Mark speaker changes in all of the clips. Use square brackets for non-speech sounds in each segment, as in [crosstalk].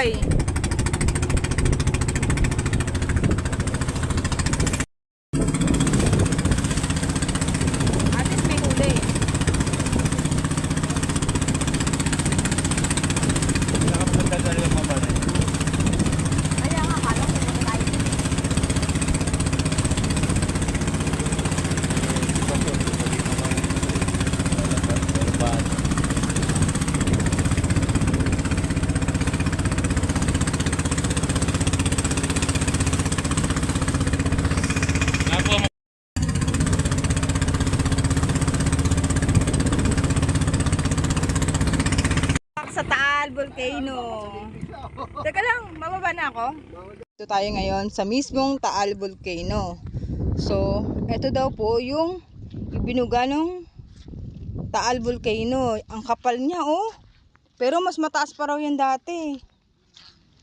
Speaker 1: aí. Tayo ngayon sa mismong Taal Volcano. So, ito daw po yung ibinuga ng Taal Volcano. Ang kapal niya, oh. Pero mas mataas pa raw yan dati.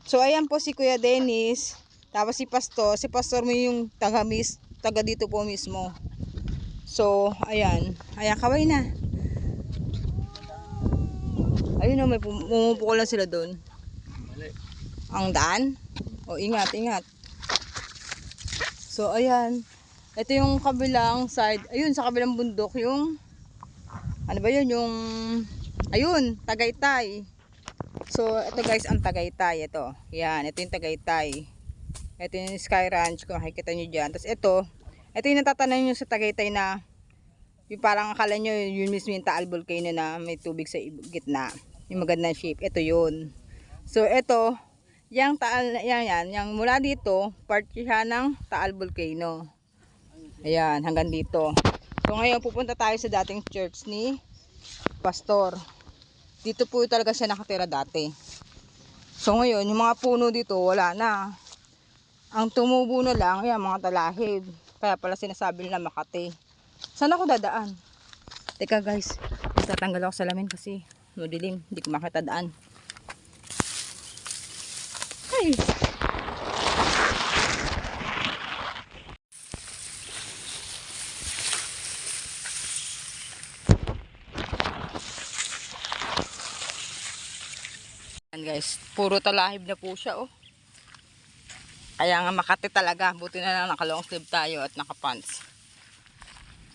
Speaker 1: So, ayan po si Kuya Dennis. Tapos si Pastor. Si Pastor mo yung taga, mis, taga dito po mismo. So, ayan. Ayan, kaway na. Ayun o, may pum- pumupukol na sila doon. Ang daan? O, ingat, ingat. So, ayan. Ito yung kabilang side. Ayun, sa kabilang bundok, yung... Ano ba yun? Yung... Ayun, Tagaytay. So, ito guys, ang Tagaytay. Ito. Yan, ito yung Tagaytay. Ito yung Sky Ranch, kung makikita nyo dyan. Tapos ito, ito yung natatanong nyo sa Tagaytay na yung parang akala nyo yun mismo yung Taal Volcano na may tubig sa gitna. Yung magandang shape. Ito yun. So, ito, yung Taal, yan, yan, yung mula dito, part siya ng Taal Volcano. Ayan, hanggang dito. So, ngayon, pupunta tayo sa dating church ni Pastor. Dito po talaga siya nakatira dati. So, ngayon, yung mga puno dito, wala na. Ang tumubo na lang, yan, mga talahib. Kaya pala sinasabi nila Makati. Saan ako dadaan? Teka guys, tatanggal ako sa lamin kasi madilim. Hindi ko makita daan. Ay! Yan guys, puro talahib na po siya oh. Kaya nga Makati talaga. Buti na lang naka long sleeve tayo at naka pants.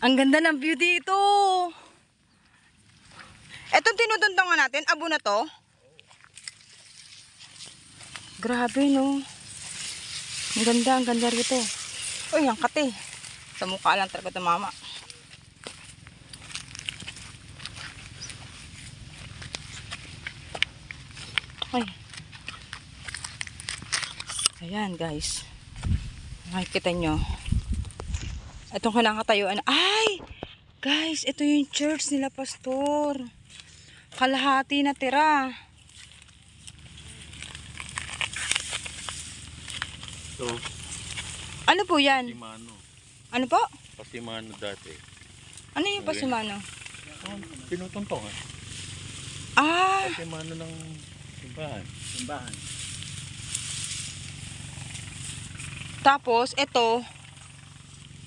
Speaker 1: Ang ganda ng view dito. Etong tinutundungan natin, abo na to. Grabe no. Ang ganda, ang ganda rito. Uy, ang kate. Sa mukha lang talaga ito mama. Ay. Ayan guys. Makikita nyo. Itong kinakatayuan. Ay! Guys, ito yung church nila, pastor. Kalahati na tira.
Speaker 2: So,
Speaker 1: Ano po yan?
Speaker 2: Pasimano.
Speaker 1: Ano po?
Speaker 2: Pasimano dati.
Speaker 1: Ano yung pasimano?
Speaker 2: Oh, tinutuntungan.
Speaker 1: Ah!
Speaker 2: Pasimano ng simbahan. Simbahan.
Speaker 1: Tapos, ito.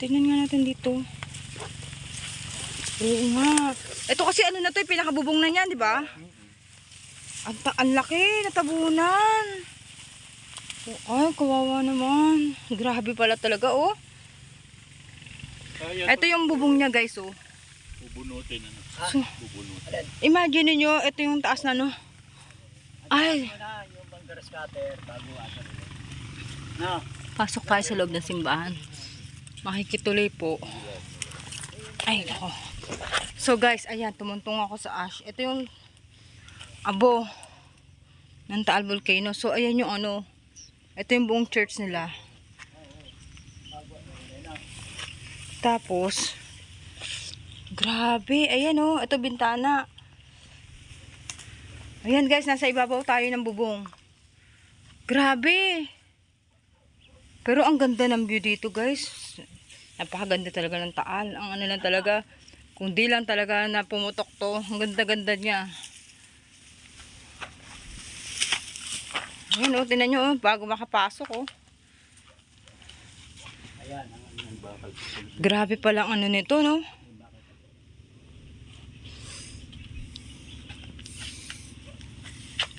Speaker 1: Tingnan nga natin dito. Oo nga. Ito kasi ano na to, yung pinakabubong na niyan, di ba? Ang, ang laki, natabunan. Oh, ay, kawawa naman. Grabe pala talaga, oh.
Speaker 2: Kaya
Speaker 1: Ito yung bubong niya, guys, oh.
Speaker 2: bubunutin ano.
Speaker 1: So,
Speaker 2: Bubunutin.
Speaker 1: imagine niyo ito yung taas na, no? Ay,
Speaker 3: yung banggar scatter bago asa No.
Speaker 1: pasok tayo sa loob ng simbahan. Makikituloy po. Ay, nako. So guys, ayan, tumuntong ako sa ash. Ito yung abo ng Taal Volcano. So ayan yung ano, ito yung buong church nila. Tapos, grabe, ayan oh, ito bintana. Ayan guys, nasa ibabaw tayo ng bubong. Grabe. Pero ang ganda ng view dito guys. Napakaganda talaga ng taal. Ang ano lang talaga, kung di lang talaga na pumutok to, ang ganda-ganda niya. Ayan o, tinan nyo oh, bago makapasok oh.
Speaker 3: Ang bakal.
Speaker 1: Grabe pala ang ano nito no.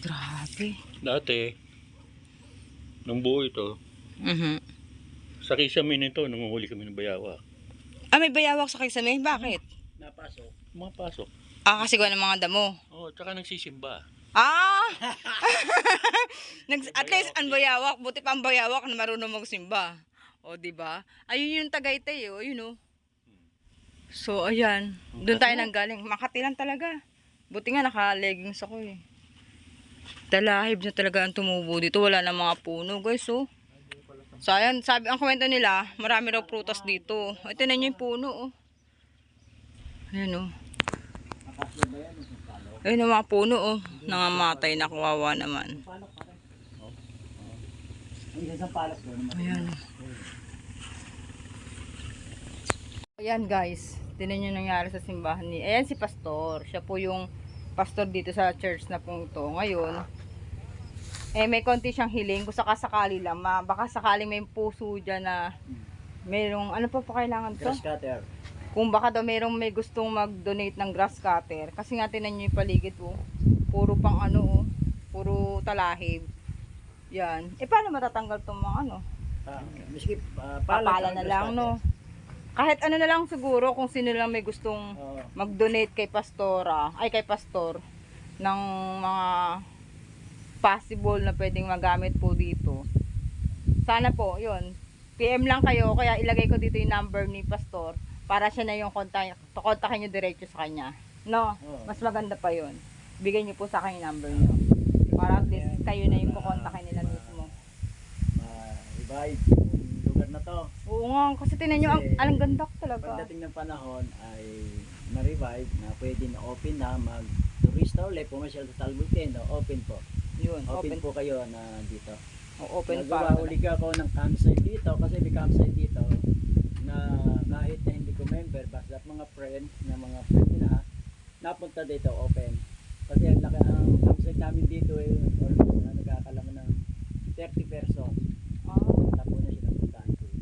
Speaker 1: Grabe.
Speaker 2: Dati, nung buo ito,
Speaker 1: Mhm.
Speaker 2: sa kisame nito, nanguhuli kami ng bayawa.
Speaker 1: Ah, may bayawak sa kisame? Bakit?
Speaker 3: Napasok.
Speaker 2: Mapasok.
Speaker 1: Ah, kasi gawa ng mga damo.
Speaker 2: Oh, tsaka nagsisimba.
Speaker 1: Ah! [laughs] Nags at least ang bayawak, buti pa ang bayawak na marunong magsimba. O, di ba? Ayun yung Tagaytay, oh, yun oh. So, ayan. Doon tayo nang galing. Makati lang talaga. Buti nga naka-leggings ako eh. Talahib na talaga ang tumubo dito. Wala na mga puno, guys, oh. So, ayan, sabi, ang kwento nila, marami raw prutas dito. Ito na yung puno, oh. Ayan, oh. Ayun ang mga puno oh. Nangamatay na kawawa naman. Ayan. Ayan guys, tinan nyo nangyari sa simbahan ni... Ayan si Pastor. Siya po yung pastor dito sa church na pong ito. Ngayon, eh may konti siyang hiling. Kung sakasakali lang, ma, baka sakaling may puso dyan na merong, ano pa pa kailangan to?
Speaker 3: Grass cutter.
Speaker 1: Kung baka daw merong may gustong mag-donate ng grass cutter. Kasi nga tinan nyo yung paligid oh. Puro pang ano oh. Puro talahib. Yan. Eh paano matatanggal tong mga ano?
Speaker 3: Ah, miski ah,
Speaker 1: Papala
Speaker 3: ang
Speaker 1: na lang no. Kahit ano na lang siguro kung sino lang may gustong
Speaker 3: Oo.
Speaker 1: mag-donate kay pastora, ay kay pastor ng mga possible na pwedeng magamit po dito. Sana po, 'yun. PM lang kayo kaya ilagay ko dito yung number ni pastor para siya na yung kontak kontakin niyo diretso sa kanya. No,
Speaker 3: Oo.
Speaker 1: mas maganda pa 'yun. Bigay niyo po sa akin yung number niyo. Para at least kayo na yung kukontakin nila mismo.
Speaker 3: Ma-revive yung lugar na to.
Speaker 1: Oo nga, kasi tinan nyo, ang,
Speaker 3: Kasi-
Speaker 1: ang ganda talaga.
Speaker 3: Pagdating ng panahon ay ma-revive na pwede na open na mag-turista ulit, pumasyal sa Talbukeno, open po.
Speaker 1: Yun,
Speaker 3: Open,
Speaker 1: open,
Speaker 3: po kayo na dito.
Speaker 1: o- open
Speaker 3: Nagawa
Speaker 1: pa.
Speaker 3: uli ako ng campsite dito kasi may campsite dito kahit na hindi ko member, basta mga friends na mga friends nila, napunta dito open. Kasi ang laki ang campsite namin dito ay almost na nagkakalaman ng 30 person.
Speaker 1: Ah,
Speaker 3: Tapos na siya napuntahan ko.
Speaker 2: Ang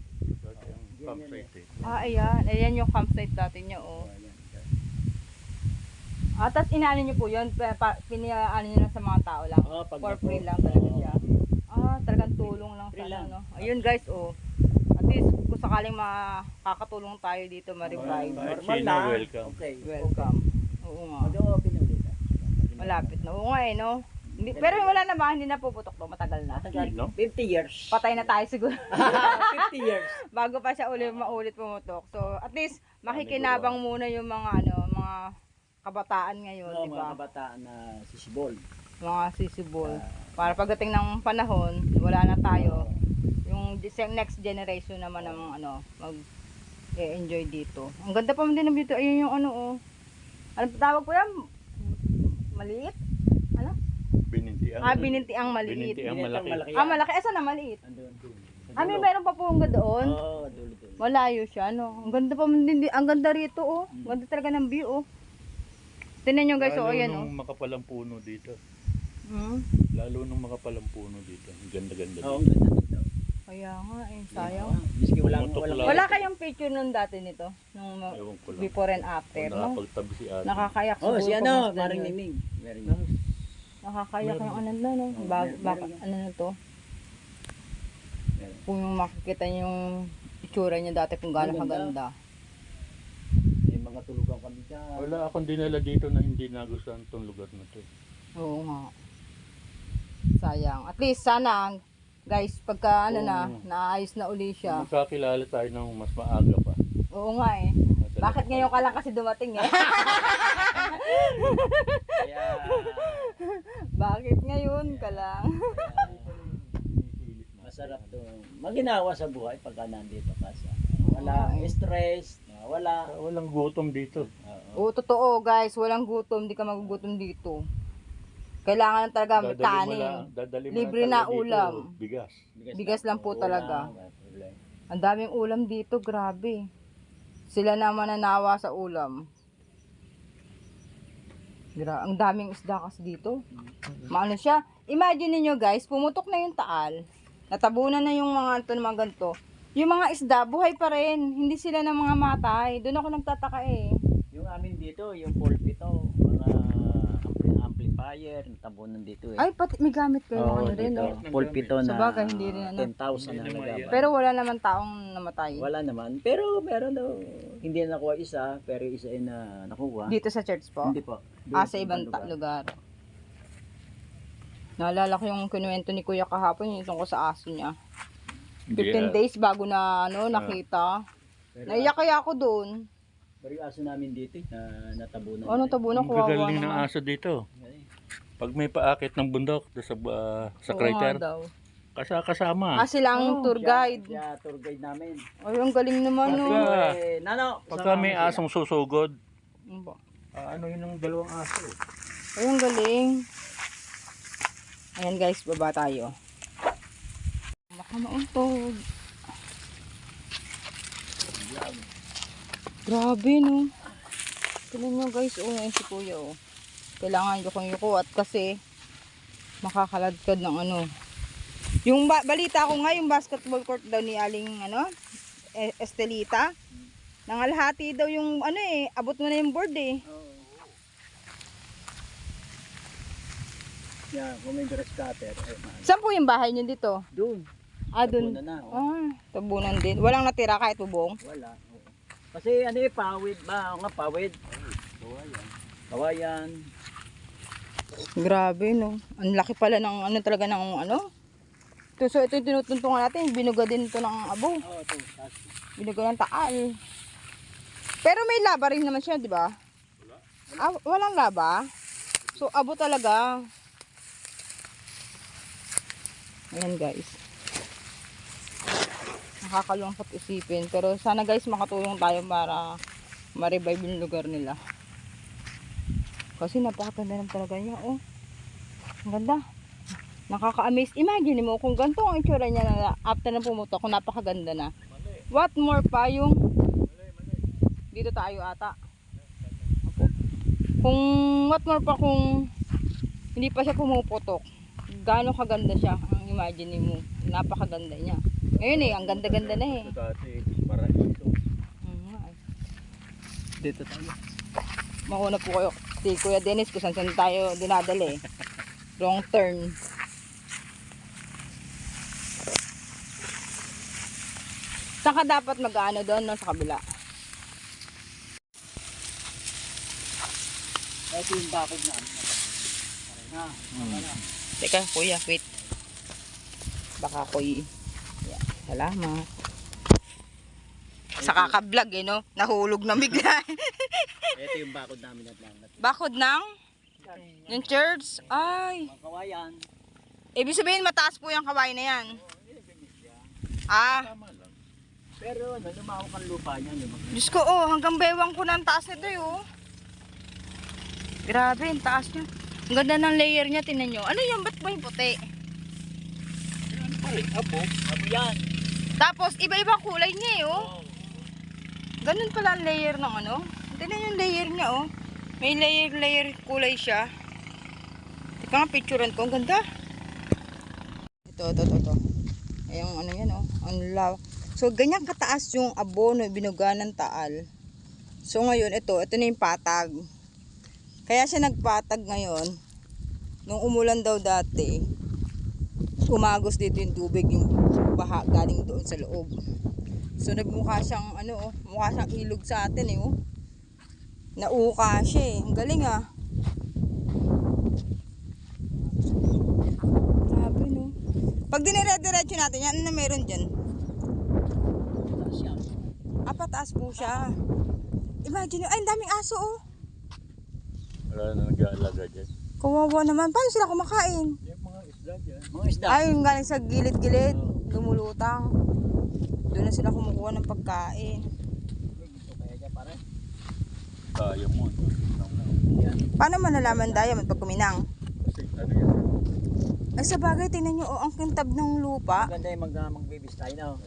Speaker 3: Yan, yan,
Speaker 2: campsite eh.
Speaker 1: ah, ayan. Ayan yung campsite dati nyo, oh.
Speaker 3: Oh, ayan.
Speaker 1: Ah, tapos inaano nyo po yun, piniano nyo lang sa mga tao lang.
Speaker 3: Oh, pag
Speaker 1: For free lang talaga siya. Ah, talagang tulong lang
Speaker 3: Free
Speaker 1: sa
Speaker 3: lang.
Speaker 1: ano. Ayun guys, oh. At least, kung sakaling makakatulong tayo dito, ma-revive.
Speaker 2: Kahit
Speaker 3: Normal
Speaker 2: sino,
Speaker 3: lang.
Speaker 2: welcome.
Speaker 3: Okay.
Speaker 1: Welcome. Oo nga.
Speaker 3: Mag-open ulit. ah.
Speaker 1: Malapit na. Oo nga eh, no? Hindi, pero wala na ba? Hindi na puputok to. Matagal na.
Speaker 3: Matagal.
Speaker 2: No?
Speaker 3: 50 years.
Speaker 1: Patay na tayo siguro. [laughs]
Speaker 3: 50 years. [laughs]
Speaker 1: bago pa siya ulit maulit pumutok. So, at least makikinabang muna yung mga ano, mga kabataan ngayon,
Speaker 3: Oo,
Speaker 1: di
Speaker 3: mga
Speaker 1: ba?
Speaker 3: kabataan na sisibol.
Speaker 1: Mga sisibol.
Speaker 3: Ah,
Speaker 1: Para pagdating ng panahon, wala na tayo. Yung dis- next generation naman ng ano, mag enjoy dito. Ang ganda pa man din ng dito. Ayun yung ano oh. Ano pa tawag ko yan? Maliit? Ano?
Speaker 2: Binintian.
Speaker 1: Ah, bininti ang maliit.
Speaker 2: Bininti ang
Speaker 3: Binitang
Speaker 2: malaki.
Speaker 1: Ah, malaki. Asa na maliit?
Speaker 3: Andun.
Speaker 1: Ah, may meron pa po hanggang doon.
Speaker 3: Oo, dulo dulo.
Speaker 1: Malayo siya, no? Ang ganda pa man din. Ang ganda rito, oh. Ang ganda talaga ng view, oh. Tingnan nyo guys, oh,
Speaker 2: Lalo
Speaker 1: ayan, oh.
Speaker 2: nung makapalang puno dito.
Speaker 1: Hmm.
Speaker 2: Lalo nung makapalang puno dito. Ang ganda-ganda
Speaker 3: Oo, ang
Speaker 2: dito.
Speaker 3: ganda.
Speaker 1: Kaya nga, eh, sayang.
Speaker 3: Miski
Speaker 2: Pumutok
Speaker 3: walang,
Speaker 2: lang.
Speaker 1: Wala kayong picture nun dati nito? Nung ma-
Speaker 2: Ewan ko lang.
Speaker 1: before and after,
Speaker 2: Kung
Speaker 1: no?
Speaker 2: nakapagtabi si ate.
Speaker 1: Nakakayak
Speaker 3: Oh, si ano, parang
Speaker 1: ganyan.
Speaker 3: niming. Very nice.
Speaker 1: Nakakayak yung ano na, no?
Speaker 3: Oh,
Speaker 1: Bag,
Speaker 3: meron- meron
Speaker 1: ano na to?
Speaker 3: Meron.
Speaker 1: Kung yung makikita niyo yung itsura niya dati kung gaano
Speaker 3: Ang ganda.
Speaker 1: kaganda.
Speaker 3: May mga tulugan kami dyan.
Speaker 2: Wala akong dinala dito na hindi nagustuhan tong lugar na to.
Speaker 1: Oo nga. Sayang. At least sana, guys, pagka ano na,
Speaker 2: Oo.
Speaker 1: naayos na uli siya.
Speaker 2: Magkakilala tayo ng mas maaga pa.
Speaker 1: Oo nga eh.
Speaker 2: Madala
Speaker 1: Bakit
Speaker 2: pa
Speaker 1: ngayon ka lang kasi dumating eh?
Speaker 3: Kaya, [laughs]
Speaker 1: Bakit ngayon ka lang?
Speaker 3: masarap to. Maginawa sa buhay pagka nandito ka sa wala
Speaker 1: Oo, eh.
Speaker 3: stress, wala.
Speaker 2: Walang gutom dito.
Speaker 3: Oo.
Speaker 1: Oo, totoo guys. Walang gutom. Di ka magugutom dito. Kailangan lang talaga may kanin.
Speaker 2: lang- dadali mo
Speaker 1: Libre
Speaker 2: lang
Speaker 1: na
Speaker 2: talaga dito,
Speaker 1: ulam.
Speaker 2: Bigas.
Speaker 1: Bigas lang po
Speaker 3: Ulam,
Speaker 1: talaga. Ang daming ulam dito. Grabe. Sila na mananawa sa ulam. Gra ang daming isda kasi dito. Maano siya? Imagine niyo guys, pumutok na yung taal. Natabunan na yung mga ito mga ganito. Yung mga isda, buhay pa rin. Hindi sila na mga matay. Doon ako nagtataka eh.
Speaker 3: Yung amin dito, yung pulpito, amplifier, tabunan dito eh.
Speaker 1: Ay, pati may gamit kayo
Speaker 3: Oo,
Speaker 1: ano rin,
Speaker 3: dito.
Speaker 1: no?
Speaker 3: Pulpito na
Speaker 1: Sabagay, hindi rin ano.
Speaker 3: 10,000 na
Speaker 2: naman
Speaker 3: nagabay.
Speaker 1: Pero wala naman taong namatay.
Speaker 3: Wala naman. Pero meron daw, hindi na nakuha isa, pero isa ay na nakuha.
Speaker 1: Dito sa church po?
Speaker 3: Hindi po.
Speaker 1: Ah, sa ibang ta- lugar. Naalala ko yung kinuwento ni Kuya kahapon, yung tungkol sa aso niya. 15
Speaker 2: Yeah.
Speaker 1: days bago na ano nakita.
Speaker 3: Pero,
Speaker 1: Naiyak kaya ako doon.
Speaker 3: pero yung aso namin dito, eh, na natabunan.
Speaker 1: Ano tabo na
Speaker 2: Ang
Speaker 1: kawawa
Speaker 2: gagaling ng
Speaker 1: naman.
Speaker 2: aso dito. Pag may paakit ng bundok doon sa, ah, sa
Speaker 1: Oo
Speaker 2: crater,
Speaker 1: nga daw.
Speaker 2: kasa kasama.
Speaker 1: Ah, silang
Speaker 3: oh,
Speaker 1: tour
Speaker 3: siya-
Speaker 1: guide.
Speaker 3: Siya, tour guide namin.
Speaker 1: Ay, ang galing naman no.
Speaker 2: Pagka-
Speaker 3: Eh, nano,
Speaker 2: Pagka may
Speaker 3: sila.
Speaker 2: asong susugod,
Speaker 1: Ano ba?
Speaker 2: ah, ano yun ang dalawang aso?
Speaker 1: Ay, ang galing. Ayan guys, baba tayo. Baka mauntog. Grabe no. Tignan nyo guys, oh, yan si kuya oh. Kailangan yukong yuko at kasi makakaladkad ng ano. Yung ba- balita ko nga, yung basketball court daw ni Aling ano, E- Estelita. Nangalhati daw yung ano eh, abot mo na yung board eh.
Speaker 3: Yan, kung may cutter, eh.
Speaker 1: Saan po yung bahay niyo dito?
Speaker 3: Doon.
Speaker 1: Ah, dun.
Speaker 3: Tabunan na, oh.
Speaker 1: Ah, tabunan din. Walang natira kahit bubong.
Speaker 3: Wala. Kasi ano eh, pawid ba? O nga, pawid.
Speaker 2: Kawayan.
Speaker 3: Kawayan.
Speaker 1: Grabe, no? Ang laki pala ng ano talaga ng ano. Ito, so ito yung tinutuntungan natin. Binuga din ito ng abo.
Speaker 3: Oo, ito.
Speaker 1: Binuga ng taal. Pero may laba rin naman siya, di ba? Ah, walang laba. So, abo talaga. Ayan, guys. Nakakalungkot isipin. Pero sana, guys, makatulong tayo para ma-revive yung lugar nila. Kasi napakaganda naman talaga niya, oh. Ang ganda. Nakaka-amaze. Imagine mo kung ganito ang itsura niya na after na pumutok, kung napakaganda na. What more pa yung dito tayo ata. Opo. Kung what more pa kung hindi pa siya pumuputok, gaano kaganda siya ang imagine mo. Napakaganda niya. Ngayon eh, ang ganda-ganda na eh. Eh.
Speaker 3: dito tayo.
Speaker 1: Mauna po kayo si Kuya Dennis kung saan saan tayo dinadala eh. Wrong turn. Saan ka dapat mag-ano doon no, sa kabila?
Speaker 3: Ito yung bakod na. Na, na.
Speaker 1: Teka, kuya, wait. Baka kuy. Yan, salamat. Sa kakablog eh, no? Nahulog na bigla.
Speaker 3: Ito yung bakod namin at lang.
Speaker 1: Bakod ng yung church. Ay,
Speaker 3: kawayan.
Speaker 1: ibig sabihin mataas po yung kawain na yan. Ah.
Speaker 3: Pero ano, lumawak ang lupa niya.
Speaker 1: Diyos ko, oh, hanggang bewang ko na ang taas nito, eh, oh. Grabe, ang taas niya. Ang ganda ng layer niya, tinan nyo. Ano yan? Ba't ba yung puti?
Speaker 2: Abo.
Speaker 3: Sabi yan.
Speaker 1: Tapos, iba-ibang kulay niya, eh, oh. Ganun pala ang layer ng ano. Tingnan yung layer niya, oh. May layer-layer kulay siya. Teka nga, picturean ko. Ang ganda. Ito, ito, ito, ito. Ayong ano yan, oh. Ang law. So, ganyan kataas yung abono, binuga ng taal. So, ngayon, ito, ito na yung patag. Kaya siya nagpatag ngayon. Nung umulan daw dati, umagos dito yung tubig, yung baha galing doon sa loob. So nagmukha siyang ano, oh, mukha siyang ilog sa atin eh, oh. Nauka siya eh. Ang galing ah. Grabe no. Pag dinire-diretso natin yan, ano na meron dyan? Ah, pataas po siya. Imagine, ay, ang daming aso oh.
Speaker 2: Wala na nag-aalaga dyan.
Speaker 1: Kawawa naman. Paano sila kumakain?
Speaker 2: Yung mga isda dyan.
Speaker 3: Mga isda.
Speaker 1: Ay, yung galing sa gilid-gilid. Lumulutang. Doon na sila kumukuha ng pagkain.
Speaker 3: Gusto kaya dyan pare.
Speaker 2: Mo.
Speaker 3: Yan.
Speaker 1: Paano malalaman diamond pag kuminang?
Speaker 2: Kasi ano yan.
Speaker 1: Ay, sa bagay, tingnan nyo, oh, ang kintab ng lupa.
Speaker 3: Maganda yung mag, magbibis tayo na. oh.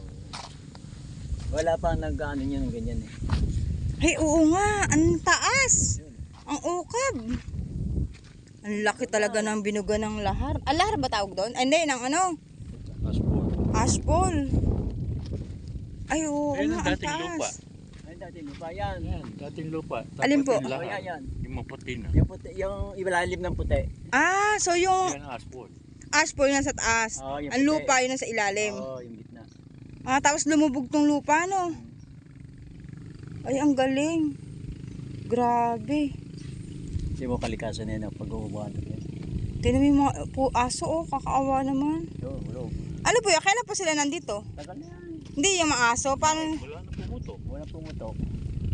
Speaker 3: Wala pa nag-ano yun ng ganyan eh.
Speaker 1: Ay, oo nga, ang taas. Ang ukab. Ang laki talaga ng binuga ng lahar. Ah, lahar ba tawag doon? Ay, hindi, ng ano?
Speaker 2: Asphalt.
Speaker 1: Ashpol. Ay, oo
Speaker 2: Ayun
Speaker 1: nga,
Speaker 2: ang dating lupa.
Speaker 1: Taas.
Speaker 3: Ay, dati lupa yan.
Speaker 2: Yan, dating lupa.
Speaker 1: Alin po?
Speaker 2: Tapos yung
Speaker 3: Oh,
Speaker 2: lahat.
Speaker 3: yan, yan.
Speaker 2: Yung maputi na.
Speaker 3: Yung, puti, yung ilalim ng puti.
Speaker 1: Ah, so yung
Speaker 2: Yan ang asphalt.
Speaker 1: ashpol nasa taas.
Speaker 3: Oo, yung
Speaker 1: Ang
Speaker 3: puti.
Speaker 1: lupa yun nasa ilalim.
Speaker 3: Oo, yung gitna.
Speaker 1: Ah, tapos lumubog tong lupa, no? Ay, ang galing. Grabe.
Speaker 3: Kasi mo kalikasan na yun, pag uubuhan ito.
Speaker 1: Tingnan mo yung mga po, aso, oh, kakaawa naman.
Speaker 3: Yo, hello.
Speaker 1: Ano po yun? Kailan pa sila nandito?
Speaker 3: Tagal na yan.
Speaker 1: Hindi, yung mga aso. Paano?
Speaker 2: Wala na pumutok.
Speaker 3: Pumutok.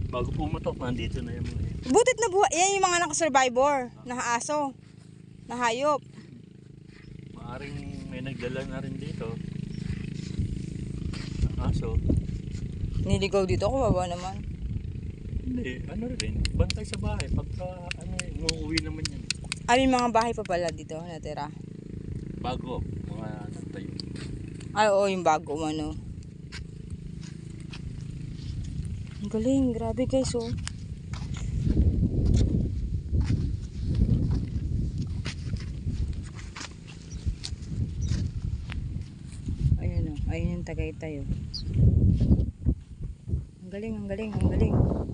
Speaker 2: Bago pumutok, nandito na yung mga
Speaker 1: Butit na buhay. Yan yung mga nakasurvivor na aso. Na hayop.
Speaker 2: Maaring may nagdala na rin dito. Ang aso.
Speaker 1: Niligaw dito, kawawa naman.
Speaker 2: Hindi, ano rin. Bantay sa bahay. Pagka, ano, umuwi naman yan.
Speaker 1: Ay, may mga bahay pa pala dito natira.
Speaker 2: Bago, mga nagtayo.
Speaker 1: Ay, oo, yung bago ano. Ang galing, grabe guys, oh. Ayun, oh. Ayun yung Tagaytay, oh. Ang galing, ang galing, ang galing.